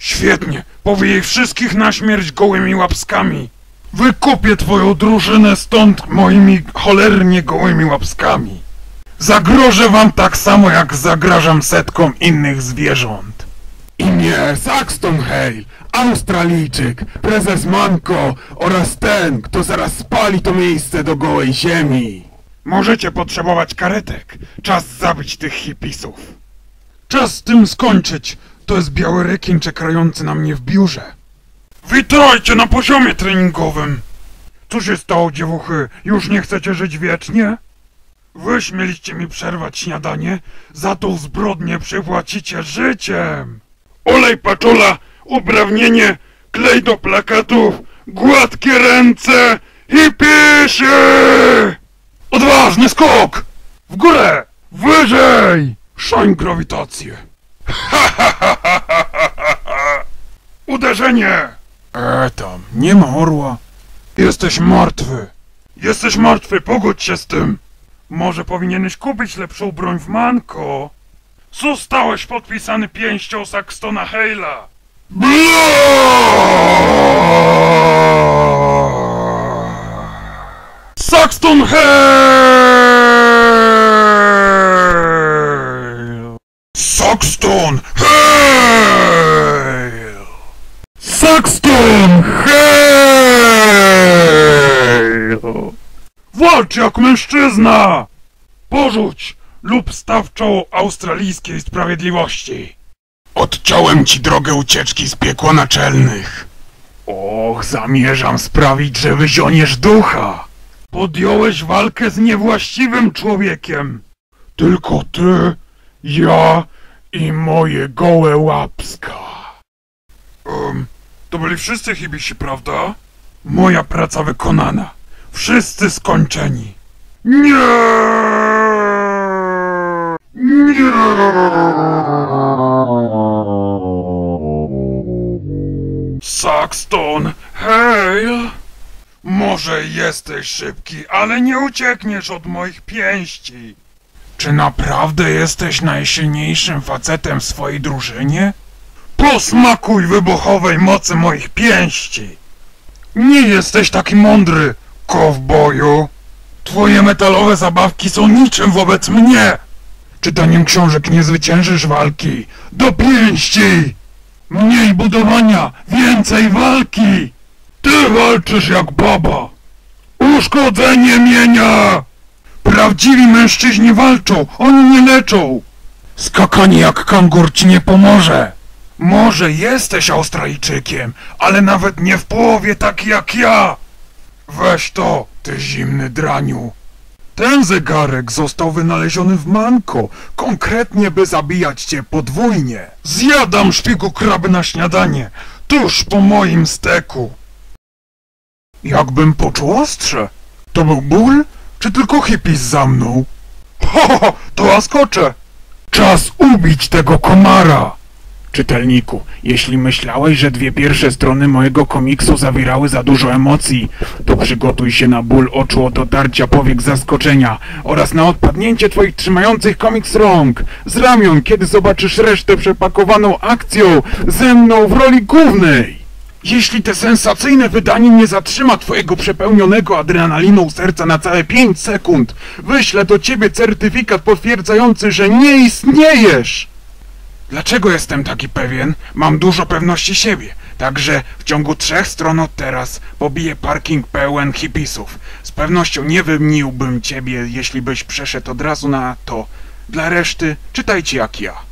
Świetnie, powijaj wszystkich na śmierć gołymi łapskami. Wykupię twoją drużynę stąd moimi cholernie gołymi łapskami. Zagrożę wam tak samo jak zagrażam setkom innych zwierząt. Imię Saxton Hale, Australijczyk, prezes Manko oraz ten, kto zaraz spali to miejsce do gołej ziemi. Możecie potrzebować karetek. Czas zabić tych hipisów. Czas z tym skończyć. To jest biały rekin czekający na mnie w biurze. Witajcie na poziomie treningowym. Co się stało, dziewuchy? Już nie chcecie żyć wiecznie? Wy śmieliście mi przerwać śniadanie, za tą zbrodnię przypłacicie życiem. Olej paczula, uprawnienie, klej do plakatów, gładkie ręce i piesie! Odważny skok! W górę! Wyżej! Szań grawitację! Uderzenie! E tam, nie ma orła. Jesteś martwy. Jesteś martwy, pogódź się z tym. Może powinieneś kupić lepszą broń w Manko. Zostałeś podpisany pięścią Saxtona Hale'a. Saxton Hale! Saxton Hale! Saxton Hale! Walcz jak mężczyzna! Porzuć lub staw czoło australijskiej sprawiedliwości. Odciąłem ci drogę ucieczki z piekła naczelnych. Och, zamierzam sprawić, że wyzioniesz ducha. Podjąłeś walkę z niewłaściwym człowiekiem. Tylko ty, ja i moje gołe łapska. Um, to byli wszyscy hibisi, prawda? Moja praca wykonana. Wszyscy skończeni. Nie! Nie! Saxton, hej! Może jesteś szybki, ale nie uciekniesz od moich pięści. Czy naprawdę jesteś najsilniejszym facetem w swojej drużynie? Posmakuj wybuchowej mocy moich pięści! Nie jesteś taki mądry, kowboju! Twoje metalowe zabawki są niczym wobec mnie! Czytaniem książek nie zwyciężysz walki! Do pięści! Mniej budowania, więcej walki! Ty walczysz jak baba! Uszkodzenie mienia! Prawdziwi mężczyźni walczą, oni nie leczą! Skakanie jak kangur ci nie pomoże! Może jesteś Australijczykiem, ale nawet nie w połowie tak jak ja! Weź to, ty zimny draniu! Ten zegarek został wynaleziony w Manko, konkretnie by zabijać cię podwójnie. Zjadam szpigu kraby na śniadanie, tuż po moim steku. Jakbym poczuł ostrze. To był ból, czy tylko hippies za mną? Ho, ho, to łaskocze! Czas ubić tego komara! Czytelniku, jeśli myślałeś, że dwie pierwsze strony mojego komiksu zawierały za dużo emocji, to przygotuj się na ból oczu od otarcia powiek zaskoczenia oraz na odpadnięcie twoich trzymających komiks rąk z ramion, kiedy zobaczysz resztę przepakowaną akcją ze mną w roli głównej. Jeśli te sensacyjne wydanie nie zatrzyma twojego przepełnionego adrenaliną serca na całe 5 sekund, wyślę do ciebie certyfikat potwierdzający, że nie istniejesz! Dlaczego jestem taki pewien? Mam dużo pewności siebie. Także w ciągu trzech stron od teraz pobiję parking pełen hipisów. Z pewnością nie wymieniłbym ciebie, jeśli byś przeszedł od razu na to. Dla reszty czytajcie jak ja.